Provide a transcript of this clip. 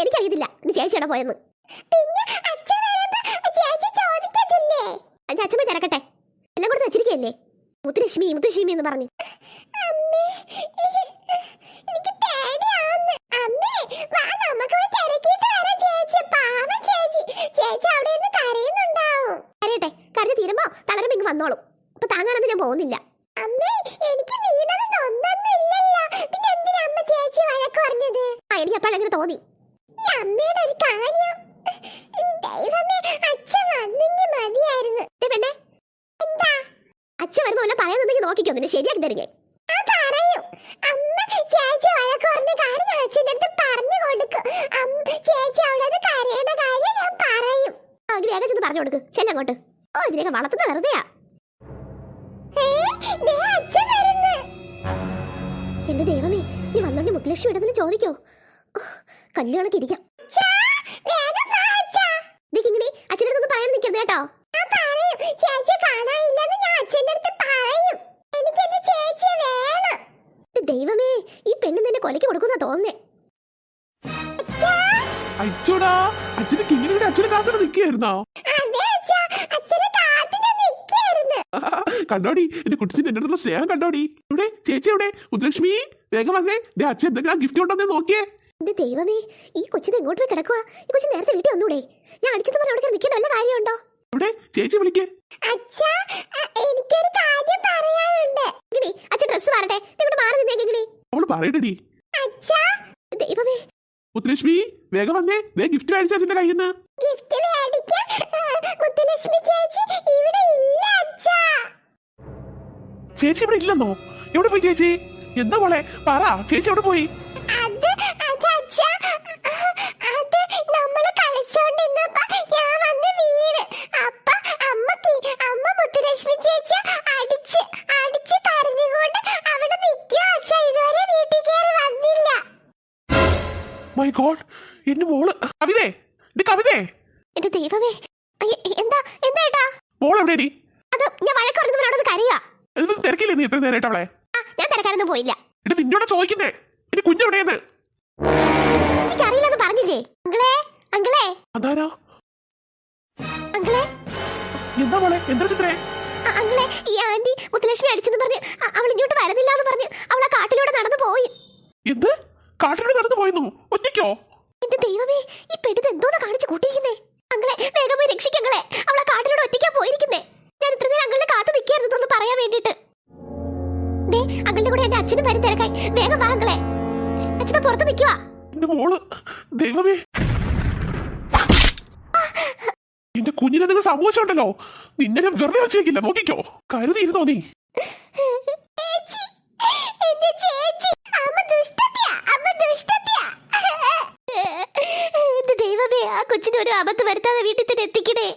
എനിക്കറിയത്തില്ല. ഇത് ചേച്ചിയുടെ പോയെന്ന്. അതിന്റെ അച്ഛമ്മ തിരക്കട്ടെ എല്ലാം കൂടെ വെച്ചിരിക്കല്ലേ മുത്തുലക്ഷ്മി മുത്തുലക്ഷ്മി എന്ന് പറഞ്ഞു. കരയട്ടെ. കരഞ്ഞ് തീരുമ്പോ തളരം ഇങ്ങ് വന്നോളും. ഇപ്പൊ താങ്ങാനൊന്നും ഞാൻ പോകുന്നില്ല. തോന്നി. അമ്മയുടെ ഒരു കാര്യം. ദൈവമേ അച്ഛൻ വന്നെങ്കിൽ മതിയായിരുന്നു. പെണ്ണേ എന്താ? അച്ഛൻ വരുമ്പോ വല്ല പറയുന്നുണ്ടെങ്കിൽ നോക്കിക്കോ നിന്നെ ശരിയാക്കി വഴക്ക് പറഞ്ഞ കൊടുക്കും. ഓ വെറുതെയാ. എന്റെ ദൈവമേ നീ വന്നോണ്ട് മുത്തലക്ഷ്മി ഇടത്തിന് ചോദിക്കോ. കല്യാണൊക്കെ ഇരിക്കാം. അച്ഛന്റെ അടുത്തൊന്നും പറയാൻ നിൽക്കരുത് കേട്ടോ. ഞാൻ പറയും ചേച്ചി കാണാനില്ലെന്ന് ഞാൻ അച്ഛന്റെ അടുത്ത് പറയും. എനിക്ക് എന്റെ ചേച്ചിയെ വേണം. ദൈവമേ ഈ പെണ്ണ് നിന്നെ കൊലയ്ക്ക് കൊടുക്കുന്ന തോന്നേ അച്ഛടാ അച്ഛന് കിങ്ങിനിയുടെ അച്ഛനെ നിൽക്കുകയായിരുന്നോ? കണ്ടോടി എന്റെ കുട്ടിച്ചിന്റെ എന്റെ അടുത്തുള്ള സ്നേഹം കണ്ടോടി. ഇവിടെ ചേച്ചി എവിടെ? മുദ്രലക്ഷ്മി വേഗം വന്നേ. ദേ അച്ഛൻ എന്തെങ്കിലും ഗിഫ്റ്റ് ഉണ്ടോന്ന് നോക്കിയേ. എന്റെ ദൈവമേ ഈ കൊച്ചിനെ എങ്ങോട്ട് പോയി കിടക്കുക ഈ കൊച്ചു നേരത്തെ വീട്ടിൽ വന്നൂടെ. ഞാൻ അടിച്ചത് പറഞ്ഞ അവിടെ നിൽക്കേണ്ട വല്ല കാര്യമുണ്ടോ? ഇവിടെ ചേച്ചി വിളിക്കേ. അച്ഛാ എനിക്കൊരു കാര്യം പറയാനുണ്ട്. അച്ഛൻ ഡ്രസ്സ് മാറട്ടെ. മാറി നിന്നേ അവൾ അച്ഛാ ദൈവമേ. മുത്തുലക്ഷ്മി വേഗം വന്നേ. ദേ ഗിഫ്റ്റ് മേടിച്ച അച്ഛന്റെ കയ്യിൽ നിന്ന്. ഗിഫ്റ്റ് മേടിക്കാൻ? ആ, മുത്തുലക്ഷ്മി ചേച്ചി ഇവിടെ ഇല്ല അച്ഛാ. ചേച്ചി ഇവിടെ ഇല്ലെന്നോ? എവിടെ പോയി ചേച്ചി? എന്താ മോളെ? പറ ചേച്ചി എവിടെ പോയി? അത് മൈ ഗോഡ് എന്റെ മോൾ. കവിതേ എന്റെ കവിതേ. എന്റെ ദൈവമേ എന്താ എന്താ ഏട്ടാ? മോൾ എവിടെയാടി? അത് ഞാൻ വഴക്ക് പറഞ്ഞവരോട് കരയാ എന്നിട്ട് തിരക്കില്ലേ നീ എത്ര നേരമായിട്ട് അവളെ? ഞാൻ തിരക്കാനൊന്നും പോയില്ല. എന്റെ നിന്നോട് ചോദിക്കുന്നേ. എന്റെ കുഞ്ഞെവിടെയെന്ന് എനിക്കറിയില്ലെന്ന് പറഞ്ഞില്ലേ? അങ്കിളേ അങ്കിളേ. അതാരാ? അങ്കിളേ. എന്താ മോളെ? എന്താ ചിത്രേ? അങ്കിളെ ഈ മുത്തുലക്ഷ്മി അടിച്ചെന്ന് പറഞ്ഞ് അ- അവൾ ഇങ്ങോട്ട് വരുന്നില്ല എന്ന് പറഞ്ഞ് അവൾ ആ കാട്ടിലൂടെ നടന്നു പോയി എന്ത് കാട്ടിലൂടെ നടന്നു പോയെന്നു ഒറ്റയ്ക്കോ എന്റെ ദൈവമേ ഈ പെടുത് എന്തോന്ന് കാണിച്ചു കൂട്ടിയിരിക്കുന്നേ. അങ്ങളെ വേഗം പോയി രക്ഷിക്കങ്ങളെ അവളെ കാട്ടിലൂടെ ഒറ്റയ്ക്കാ പോയിരിക്കുന്നേ. ഞാൻ ഇത്ര നേരം അങ്ങളെ കാത്തു നിൽക്കായിരുന്നു പറയാൻ വേണ്ടിട്ട് ദേ അങ്ങളുടെ കൂടെ എന്റെ അച്ഛനും വരും തിരക്കായി. വേഗം വാ അങ്ങളെ. അച്ഛനെ പുറത്ത് നിൽക്കുവാ. ദൈവമേ. എന്റെ കുഞ്ഞിനെ നിങ്ങൾ സംഭവിച്ചുണ്ടല്ലോ നിന്നെ ഞാൻ വെറുതെ വെച്ചേക്കില്ല നോക്കിക്കോ. കരുതിയിരുന്നോ നീ? ഒരു ആപത്ത് വരുത്താതെ വീട്ടിൽ തന്നെ എത്തിക്കണേ.